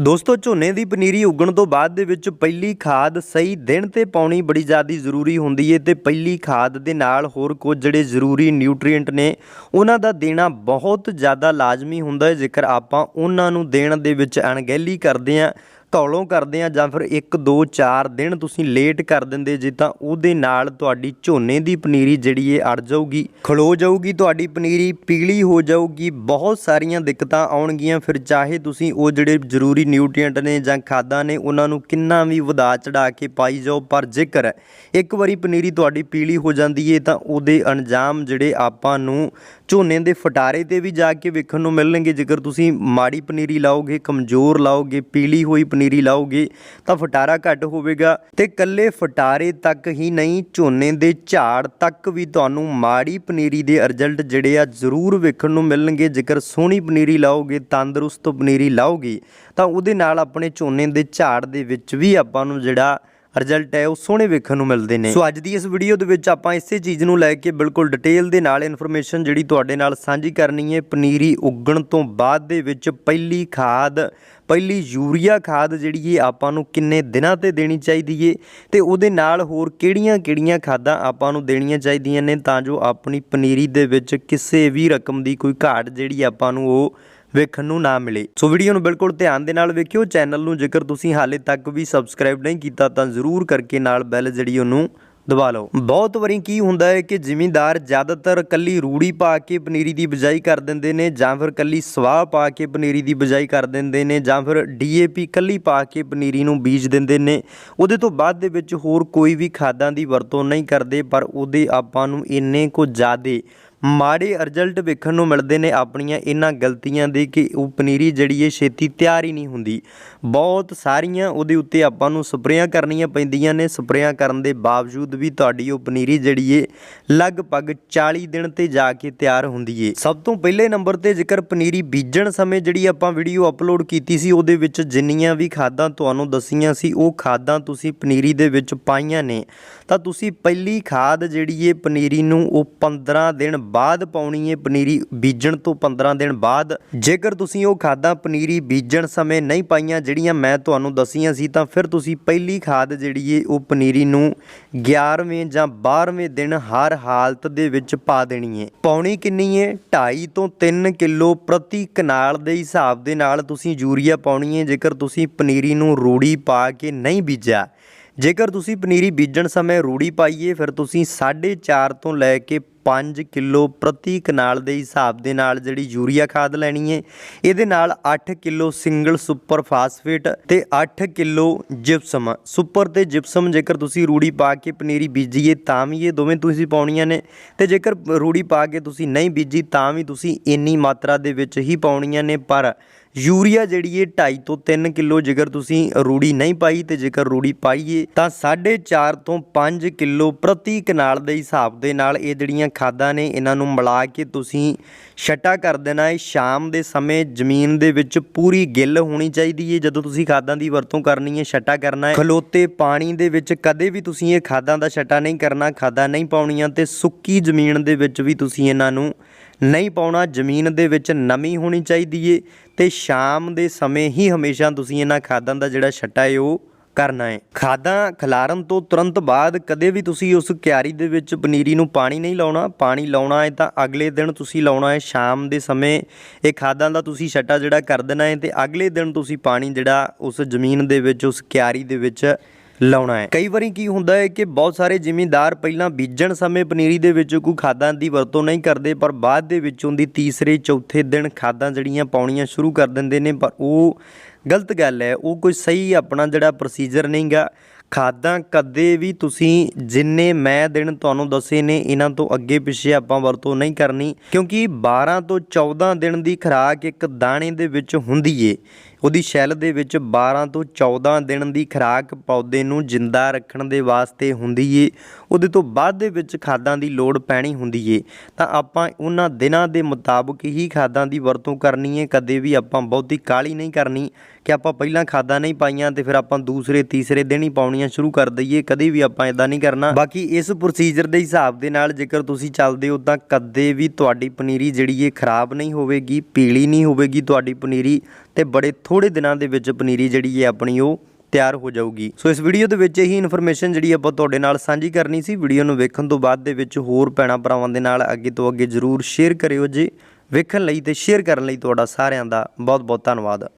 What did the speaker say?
ਦੋਸਤੋ, ਝੋਨੇ ਦੀ ਪਨੀਰੀ ਉਗਣ ਤੋਂ ਬਾਅਦ ਦੇ ਵਿੱਚ ਪਹਿਲੀ ਖਾਦ ਸਹੀ ਦਿਨ ਤੇ ਪਾਉਣੀ ਬੜੀ ਜ਼ਿਆਦਾ ਜ਼ਰੂਰੀ ਹੁੰਦੀ ਹੈ ਤੇ ਪਹਿਲੀ ਖਾਦ ਦੇ ਨਾਲ ਹੋਰ ਕੁਝ ਜਿਹੜੇ ਜ਼ਰੂਰੀ ਨਿਊਟ੍ਰੀਐਂਟ ਨੇ, ਉਹਨਾਂ ਦਾ ਦੇਣਾ ਬਹੁਤ ਜ਼ਿਆਦਾ ਲਾਜ਼ਮੀ ਹੁੰਦਾ ਹੈ ਜੇਕਰ ਆਪਾਂ ਉਹਨਾਂ ਨੂੰ ਦੇਣ ਦੇ ਵਿੱਚ ਅਣਗਹਿਲੀ ਕਰਦੇ ਆਂ ਧੌਲੋਂ ਕਰਦੇ ਆ ਜਾਂ ਫਿਰ 1 2 4 ਦਿਨ ਤੁਸੀਂ ਲੇਟ ਕਰ ਦਿੰਦੇ ਜੇ ਤਾਂ ਉਹਦੇ ਨਾਲ ਤੁਹਾਡੀ ਝੋਨੇ ਦੀ ਪਨੀਰੀ ਜਿਹੜੀ ਏ ਅੜ ਜਾਊਗੀ, ਖਲੋ ਜਾਊਗੀ ਤੁਹਾਡੀ ਪਨੀਰੀ, ਪੀਲੀ ਹੋ ਜਾਊਗੀ, ਬਹੁਤ ਸਾਰੀਆਂ ਦਿੱਕਤਾਂ ਆਉਣਗੀਆਂ। ਫਿਰ ਚਾਹੇ ਤੁਸੀਂ ਉਹ ਜਿਹੜੇ ਜ਼ਰੂਰੀ ਨਿਊਟ੍ਰੀਐਂਟ ਨੇ ਜਾਂ ਖਾਦਾਂ ਨੇ, ਉਹਨਾਂ ਨੂੰ ਕਿੰਨਾ ਵੀ ਵਧਾ ਚੜਾ ਕੇ ਪਾਈ ਜਾਓ, ਪਰ ਜੇਕਰ ਇੱਕ ਵਾਰੀ ਪਨੀਰੀ ਤੁਹਾਡੀ ਪੀਲੀ ਹੋ ਜਾਂਦੀ ਏ ਤਾਂ ਉਹਦੇ ਅੰਜਾਮ ਜਿਹੜੇ ਆਪਾਂ ਨੂੰ ਝੋਨੇ ਦੇ ਫਟਾਰੇ ਤੇ ਵੀ ਜਾ ਕੇ ਵੇਖਣ ਨੂੰ ਮਿਲਣਗੇ। ਜੇਕਰ ਤੁਸੀਂ ਮਾੜੀ ਪਨੀਰੀ ਲਾਓਗੇ, ਕਮਜ਼ੋਰ ਲਾਓਗੇ, ਪੀਲੀ ਹੋਈ ਪਨੀਰੀ ਲਾਓਗੇ ਤਾਂ ਫਟਾਰਾ ਘੱਟ ਹੋਵੇਗਾ ਤੇ ਕੱਲੇ ਫਟਾਰੇ ਤੱਕ ਹੀ ਨਹੀਂ, ਝੋਨੇ ਦੇ ਝਾੜ ਤੱਕ ਵੀ ਤੁਹਾਨੂੰ ਮਾੜੀ ਪਨੀਰੀ ਦੇ ਰਿਜ਼ਲਟ ਜਿਹੜੇ ਆ ਜ਼ਰੂਰ ਵੇਖਣ ਨੂੰ ਮਿਲਣਗੇ। ਜੇਕਰ ਸੋਹਣੀ ਪਨੀਰੀ ਲਾਓਗੇ, ਤੰਦਰੁਸਤ ਪਨੀਰੀ ਲਾਓਗੇ, ਤਾਂ ਉਹਦੇ ਨਾਲ ਆਪਣੇ ਝੋਨੇ ਦੇ ਝਾੜ ਦੇ ਵਿੱਚ ਵੀ ਆਪਾਂ ਨੂੰ ਜਿਹੜਾ ਰਿਜ਼ਲਟ ਹੈ, ਉਹ ਸੋਹਣੇ ਵੇਖਣ ਨੂੰ ਮਿਲਦੇ ਨੇ। ਸੋ ਅੱਜ ਦੀ ਇਸ ਵੀਡੀਓ ਦੇ ਵਿੱਚ ਆਪਾਂ ਇਸੇ ਚੀਜ਼ ਨੂੰ ਲੈ ਕੇ ਬਿਲਕੁਲ ਡਿਟੇਲ ਦੇ ਨਾਲ ਇਨਫੋਰਮੇਸ਼ਨ ਜਿਹੜੀ ਤੁਹਾਡੇ ਨਾਲ ਸਾਂਝੀ ਕਰਨੀ ਹੈ, ਪਨੀਰੀ ਉੱਗਣ ਤੋਂ ਬਾਅਦ ਦੇ ਵਿੱਚ ਪਹਿਲੀ ਖਾਦ, ਪਹਿਲੀ ਯੂਰੀਆ ਖਾਦ ਜਿਹੜੀ ਇਹ ਆਪਾਂ ਨੂੰ ਕਿੰਨੇ ਦਿਨਾਂ ਤੇ ਦੇਣੀ ਚਾਹੀਦੀ ਏ ਤੇ ਉਹਦੇ ਨਾਲ ਹੋਰ ਕਿਹੜੀਆਂ-ਕਿਹੜੀਆਂ ਖਾਦਾਂ ਆਪਾਂ ਨੂੰ ਦੇਣੀਆਂ ਚਾਹੀਦੀਆਂ ਨੇ ਤਾਂ ਜੋ ਆਪਣੀ ਪਨੀਰੀ ਦੇ ਵਿੱਚ ਕਿਸੇ ਵੀ ਰਕਮ ਦੀ ਕੋਈ ਘਾਟ ਜਿਹੜੀ ਆਪਾਂ ਨੂੰ ਉਹ ਵੇਖਣ ਨੂੰ ਨਾ ਮਿਲੇ। ਸੋ ਵੀਡੀਓ ਨੂੰ ਬਿਲਕੁਲ ਧਿਆਨ ਦੇ ਨਾਲ ਵੇਖਿਓ। ਚੈਨਲ ਨੂੰ ਜੇਕਰ ਤੁਸੀਂ ਹਾਲੇ ਤੱਕ ਵੀ ਸਬਸਕ੍ਰਾਈਬ ਨਹੀਂ ਕੀਤਾ, ਤਾਂ ਜ਼ਰੂਰ ਕਰਕੇ ਨਾਲ ਬੈਲ ਜਿਹੜੀ ਉਹਨੂੰ ਦਬਾ ਲਓ। ਬਹੁਤ ਵਾਰੀ ਕੀ ਹੁੰਦਾ ਹੈ ਕਿ ਜ਼ਿਮੀਂਦਾਰ ਜ਼ਿਆਦਾਤਰ ਕੱਲੀ ਰੂੜੀ ਪਾ ਕੇ ਪਨੀਰੀ ਦੀ ਬਿਜਾਈ ਕਰ ਦਿੰਦੇ ਨੇ ਜਾਂ ਫਿਰ ਕੱਲੀ ਸਵਾਹ ਪਾ ਕੇ ਪਨੀਰੀ ਦੀ ਬਿਜਾਈ ਕਰ ਦਿੰਦੇ ਨੇ ਜਾਂ ਫਿਰ ਡੀਏਪੀ ਕੱਲੀ ਪਾ ਕੇ ਪਨੀਰੀ ਨੂੰ ਬੀਜ ਦਿੰਦੇ ਨੇ। ਉਹਦੇ ਤੋਂ ਬਾਅਦ ਦੇ ਵਿੱਚ ਹੋਰ ਕੋਈ ਵੀ ਖਾਦਾਂ ਦੀ ਵਰਤੋਂ ਨਹੀਂ ਕਰਦੇ, ਪਰ ਉਹਦੇ ਆਪਾਂ ਨੂੰ ਇੰਨੇ ਕੋ ਜ਼ਿਆਦੇ ਮਾੜੇ ਰਿਜ਼ਲਟ ਵੇਖਣ ਨੂੰ ਮਿਲਦੇ ਨੇ ਆਪਣੀਆਂ ਇਹਨਾਂ ਗਲਤੀਆਂ ਦੇ ਕਿ ਉਹ ਪਨੀਰੀ ਜਿਹੜੀ ਹੈ ਛੇਤੀ ਤਿਆਰ ਹੀ ਨਹੀਂ ਹੁੰਦੀ। ਬਹੁਤ ਸਾਰੀਆਂ ਉਹਦੇ ਉੱਤੇ ਆਪਾਂ ਨੂੰ ਸਪਰੇਆਂ ਕਰਨੀਆਂ ਪੈਂਦੀਆਂ ਨੇ। ਸਪਰੇਆਂ ਕਰਨ ਦੇ ਬਾਵਜੂਦ ਵੀ ਤੁਹਾਡੀ ਉਹ ਪਨੀਰੀ ਜਿਹੜੀ ਹੈ ਲਗਭਗ 40 ਦਿਨ ਤੇ ਜਾ ਕੇ ਤਿਆਰ ਹੁੰਦੀ ਏ। ਸਭ ਤੋਂ ਪਹਿਲੇ ਨੰਬਰ ਤੇ ਜੇਕਰ ਪਨੀਰੀ ਬੀਜਣ ਸਮੇਂ ਜਿਹੜੀ ਆਪਾਂ ਵੀਡੀਓ ਅਪਲੋਡ ਕੀਤੀ ਸੀ, ਉਹਦੇ ਵਿੱਚ ਜਿੰਨੀਆਂ ਵੀ ਖਾਦਾਂ ਤੁਹਾਨੂੰ ਦਸੀਆਂ ਸੀ, ਉਹ ਖਾਦਾਂ ਤੁਸੀਂ ਪਨੀਰੀ ਦੇ ਵਿੱਚ ਪਾਈਆਂ ਨੇ। ਤਾਂ ਤੁਸੀਂ ਪਹਿਲੀ ਖਾਦ ਜਿਹੜੀ ਏ ਪਨੀਰੀ ਨੂੰ ਉਹ 15 ਦਿਨ ਬਾਅਦ ਪਾਉਣੀ ਹੈ ਪਨੀਰੀ ਬੀਜਣ ਤੋਂ 15 ਦਿਨ ਬਾਅਦ। ਜੇਕਰ ਤੁਸੀਂ ਉਹ ਖਾਦਾਂ ਪਨੀਰੀ ਬੀਜਣ ਸਮੇਂ ਨਹੀਂ ਪਾਈਆਂ ਜਿਹੜੀਆਂ ਮੈਂ ਤੁਹਾਨੂੰ ਦਸੀਆਂ ਸੀ, ਤਾਂ ਫਿਰ ਤੁਸੀਂ ਪਹਿਲੀ ਖਾਦ ਜਿਹੜੀ ਏ ਉਹ ਪਨੀਰੀ ਨੂੰ 11ਵੇਂ ਜਾਂ 12ਵੇਂ ਦਿਨ ਹਰ ਹਾਲਤ ਦੇ ਵਿੱਚ ਪਾ ਦੇਣੀ ਏ। ਪਾਉਣੀ ਕਿੰਨੀ ਏ? 2.5 ਤੋਂ 3 ਕਿਲੋ ਪ੍ਰਤੀ ਕਨਾਲ ਦੇ ਹਿਸਾਬ ਦੇ ਨਾਲ ਤੁਸੀਂ ਯੂਰੀਆ ਪਾਉਣੀ ਏ, ਜੇਕਰ ਤੁਸੀਂ ਪਨੀਰੀ ਨੂੰ ਰੂੜੀ ਪਾ ਕੇ ਨਹੀਂ ਬੀਜਿਆ। ਜੇਕਰ ਤੁਸੀਂ ਪਨੀਰੀ ਬੀਜਣ ਸਮੇਂ ਰੂੜੀ ਪਾਈਏ ਫਿਰ ਤੁਸੀਂ 4.5 ਤੋਂ ਲੈ ਕੇ 5 ਕਿਲੋ ਪ੍ਰਤੀ ਕਨਾਲ ਦੇ ਹਿਸਾਬ ਦੇ ਨਾਲ ਜਿਹੜੀ ਯੂਰੀਆ ਖਾਦ ਲੈਣੀ ਹੈ ਇਹਦੇ ਨਾਲ 8 ਕਿਲੋ ਸਿੰਗਲ ਸੁਪਰ ਫਾਸਫੇਟ ਤੇ 8 ਕਿਲੋ ਜਿਪਸਮ। ਸੁਪਰ ਤੇ ਜਿਪਸਮ ਜੇਕਰ ਤੁਸੀਂ ਰੂੜੀ ਪਾ ਕੇ ਪਨੀਰੀ ਬੀਜੀਏ ਤਾਂ ਵੀ ਇਹ ਦੋਵੇਂ ਤੁਸੀਂ ਪਾਉਣੀਆਂ ਨੇ, ਤੇ ਜੇਕਰ ਰੂੜੀ ਪਾ ਕੇ ਤੁਸੀਂ ਨਹੀਂ ਬੀਜੀ ਤਾਂ ਵੀ ਤੁਸੀਂ ਇੰਨੀ ਮਾਤਰਾ ਦੇ ਵਿੱਚ ਹੀ ਪਾਉਣੀਆਂ ਨੇ, ਪਰ ਯੂਰੀਆ ਜਿਹੜੀ ਇਹ 2.5 ਤੋਂ 3 ਕਿਲੋ ਜੇਕਰ ਤੁਸੀਂ ਰੂੜੀ ਨਹੀਂ ਪਾਈ ਤੇ ਜੇਕਰ ਰੂੜੀ ਪਾਈਏ ਤਾਂ 4.5 ਤੋਂ 5 ਕਿਲੋ ਪ੍ਰਤੀ ਕਨਾਲ ਦੇ ਹਿਸਾਬ ਦੇ ਨਾਲ ਇਹ ਜਿਹੜੀਆਂ ਖਾਦਾਂ ਨੇ, ਇਹਨਾਂ ਨੂੰ ਮਿਲਾ ਕੇ ਤੁਸੀਂ ਛਟਾ ਕਰ ਦੇਣਾ ਹੈ। ਸ਼ਾਮ ਦੇ ਸਮੇਂ ਜ਼ਮੀਨ ਦੇ ਵਿੱਚ ਪੂਰੀ ਗਿੱਲ ਹੋਣੀ ਚਾਹੀਦੀ ਹੈ। ਜਦੋਂ ਤੁਸੀਂ ਖਾਦਾਂ ਦੀ ਵਰਤੋਂ ਕਰਨੀ ਹੈ, ਛਟਾ ਕਰਨਾ ਹੈ। ਖਲੋਤੇ ਪਾਣੀ ਦੇ ਵਿੱਚ ਕਦੇ ਵੀ ਤੁਸੀਂ ਇਹ ਖਾਦਾਂ ਦਾ ਛਟਾ ਨਹੀਂ ਕਰਨਾ, ਖਾਦਾਂ ਨਹੀਂ ਪਾਉਣੀਆਂ ਤੇ ਸੁੱਕੀ ਜ਼ਮੀਨ ਦੇ ਵਿੱਚ ਵੀ ਤੁਸੀਂ ਇਹਨਾਂ ਨੂੰ ਨਹੀਂ ਪਾਉਣਾ। ਜ਼ਮੀਨ ਦੇ ਵਿੱਚ ਨਮੀ ਹੋਣੀ ਚਾਹੀਦੀ ਏ ਤੇ ਸ਼ਾਮ ਦੇ ਸਮੇਂ ਹੀ ਹਮੇਸ਼ਾ ਤੁਸੀਂ ਇਹਨਾਂ ਖਾਦਾਂ ਦਾ ਜਿਹੜਾ ਛੱਟਾ ਹੈ, ਉਹ ਕਰਨਾ ਹੈ। ਖਾਦਾਂ ਖਿਲਾਰਨ ਤੋਂ ਤੁਰੰਤ ਬਾਅਦ ਕਦੇ ਵੀ ਤੁਸੀਂ ਉਸ ਕਿਆਰੀ ਦੇ ਵਿੱਚ ਪਨੀਰੀ ਨੂੰ ਪਾਣੀ ਨਹੀਂ ਲਾਉਣਾ। ਪਾਣੀ ਲਾਉਣਾ ਹੈ ਤਾਂ ਅਗਲੇ ਦਿਨ ਤੁਸੀਂ ਲਾਉਣਾ ਹੈ ਸ਼ਾਮ ਦੇ ਸਮੇਂ। ਇਹ ਖਾਦਾਂ ਦਾ ਤੁਸੀਂ ਛੱਟਾ ਜਿਹੜਾ ਕਰ ਦੇਣਾ ਹੈ ਤੇ ਅਗਲੇ ਦਿਨ ਤੁਸੀਂ ਪਾਣੀ ਜਿਹੜਾ ਉਸ ਜ਼ਮੀਨ ਦੇ ਵਿੱਚ, ਉਸ ਕਿਆਰੀ ਦੇ ਵਿੱਚ ਲਾਉਣਾ ਹੈ। ਕਈ ਵਾਰੀ ਕੀ ਹੁੰਦਾ ਹੈ ਕਿ ਬਹੁਤ ਸਾਰੇ ਜ਼ਿਮੀਂਦਾਰ ਪਹਿਲਾਂ ਬੀਜਣ ਸਮੇਂ ਪਨੀਰੀ ਦੇ ਵਿੱਚ ਕੋਈ ਖਾਦਾਂ ਦੀ ਵਰਤੋਂ ਨਹੀਂ ਕਰਦੇ, ਪਰ ਬਾਅਦ ਦੇ ਵਿੱਚ ਉਹਦੀ ਤੀਸਰੇ, ਚੌਥੇ ਦਿਨ ਖਾਦਾਂ ਜਿਹੜੀਆਂ ਪਾਉਣੀਆਂ ਸ਼ੁਰੂ ਕਰ ਦਿੰਦੇ ਨੇ, ਪਰ ਉਹ ਗਲਤ ਗੱਲ ਹੈ ਉਹ ਕੋਈ ਸਹੀ ਆਪਣਾ ਜਿਹੜਾ ਪ੍ਰੋਸੀਜਰ ਨਹੀਂਗਾ ਖਾਦਾਂ ਕਦੇ ਵੀ ਤੁਸੀਂ ਜਿੰਨੇ ਮੈਂ ਦਿਨ ਤੁਹਾਨੂੰ ਦੱਸੇ ਨੇ, ਇਹਨਾਂ ਤੋਂ ਅੱਗੇ ਪਿੱਛੇ ਆਪਾਂ ਵਰਤੋਂ ਨਹੀਂ ਕਰਨੀ। ਕਿਉਂਕਿ 12 ਤੋਂ 14 ਦਿਨ ਦੀ ਖੁਰਾਕ ਇੱਕ ਦਾਣੇ ਦੇ ਵਿੱਚ ਹੁੰਦੀ ਏ। ਉਹਦੀ ਸ਼ੈਲ ਦੇ ਵਿੱਚ 12 ਤੋਂ 14 ਦਿਨ ਦੀ ਖੁਰਾਕ ਪੌਦੇ ਨੂੰ ਜਿੰਦਾ ਰੱਖਣ ਦੇ ਵਾਸਤੇ ਹੁੰਦੀ ਏ। ਉਹਦੇ ਤੋਂ ਬਾਅਦ ਦੇ ਵਿੱਚ ਖਾਦਾਂ ਦੀ ਲੋੜ ਪੈਣੀ ਹੁੰਦੀ ਏ। ਤਾਂ ਆਪਾਂ ਉਹਨਾਂ ਦਿਨਾਂ ਦੇ ਮੁਤਾਬਕ ਹੀ ਖਾਦਾਂ ਦੀ ਵਰਤੋਂ ਕਰਨੀ ਏ। ਕਦੇ ਵੀ ਆਪਾਂ ਬਹੁਤੀ ਕਾਲੀ ਨਹੀਂ ਕਰਨੀ। ਕਿ ਆਪਾਂ ਪਹਿਲਾਂ ਖਾਦਾਂ ਨਹੀਂ ਪਾਈਆਂ ਤੇ ਫਿਰ ਆਪਾਂ ਦੂਸਰੇ, ਤੀਸਰੇ ਦਿਨ ਹੀ ਪਾਉਣੀਆਂ ਸ਼ੁਰੂ ਕਰ ਦਈਏ, ਕਦੇ ਵੀ ਆਪਾਂ ਇਦਾਂ ਨਹੀਂ ਕਰਨਾ। ਬਾਕੀ ਇਸ ਪ੍ਰੋਸੀਜਰ ਦੇ ਹਿਸਾਬ ਦੇ ਨਾਲ ਜੇਕਰ ਤੁਸੀਂ ਚੱਲਦੇ ਹੋ ਤਾਂ ਕਦੇ ਵੀ ਤੁਹਾਡੀ ਪਨੀਰੀ ਜਿਹੜੀ ਇਹ ਖਰਾਬ ਨਹੀਂ ਹੋਵੇਗੀ, ਪੀਲੀ ਨਹੀਂ ਹੋਵੇਗੀ ਤੁਹਾਡੀ ਪਨੀਰੀ ਤੇ ਬੜੇ ਥੋੜੇ ਦਿਨਾਂ ਦੇ ਵਿੱਚ ਪਨੀਰੀ ਜਿਹੜੀ ਹੈ ਆਪਣੀ ਉਹ ਤਿਆਰ ਹੋ ਜਾਊਗੀ। ਸੋ ਇਸ ਵੀਡੀਓ ਦੇ ਵਿੱਚ ਇਹੀ ਇਨਫੋਰਮੇਸ਼ਨ ਜਿਹੜੀ ਆਪਾਂ ਤੁਹਾਡੇ ਨਾਲ ਸਾਂਝੀ ਕਰਨੀ ਸੀ। ਵੀਡੀਓ ਨੂੰ ਵੇਖਣ ਤੋਂ ਬਾਅਦ ਦੇ ਵਿੱਚ ਹੋਰ ਭੈਣਾਂ ਭਰਾਵਾਂ ਦੇ ਨਾਲ ਅੱਗੇ ਤੋਂ ਅੱਗੇ ਜਰੂਰ ਸ਼ੇਅਰ ਕਰਿਓ ਜੀ। ਵੇਖਣ ਲਈ ਤੇ ਸ਼ੇਅਰ ਕਰਨ ਲਈ ਤੁਹਾਡਾ ਸਾਰਿਆਂ ਦਾ ਬਹੁਤ ਬਹੁਤ ਧੰਨਵਾਦ।